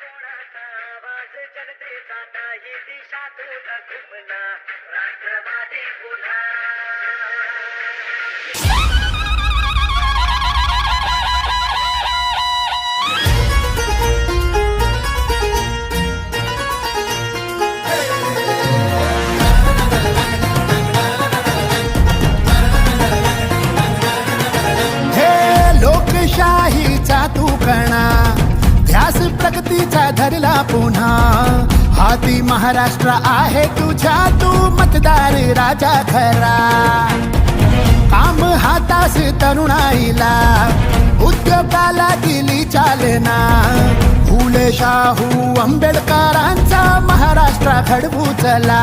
कोणाचा आवाज जनतेचा नाही घुमला राष्ट्रवादी पुन्हा. हे लोकशाहीचा तू कणा. आघाडीचा धरला पुन्हा. हाती महाराष्ट्र आहे तुझ्या तू मतदार राजा खरा. काम हातास तरुणाईला उद्योगाला दिली चालना. फुले शाहू आंबेडकरांचा महाराष्ट्र घडवू चला.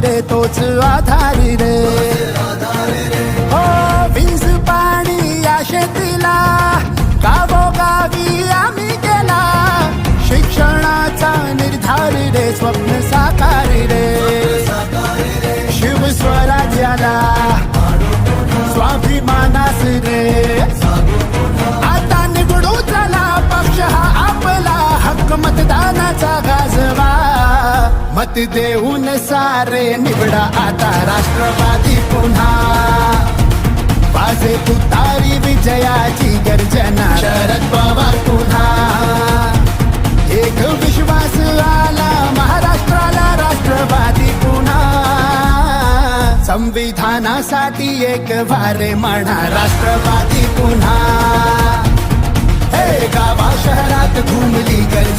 रे तोच आधारी रे. हो वीज पाणी या शेतीला गावोगावी आम्ही केला. शिक्षणाचा निर्धार रे स्वप्न साकार रे. शिवस्वराज्याला स्वाभिमानास रे. मत देऊन सारे निवडा आता राष्ट्रवादी पुन्हा। वाजे तुतारी विजयाची गर्जना शरद पवार पुन्हा। एक विश्वास आला, महाराष्ट्राला राष्ट्रवादी पुन्हा। संविधानासाठी एक वारे म्हणा राष्ट्रवादी पुन्हा। हे गावा शहरात घुमली पुन्हा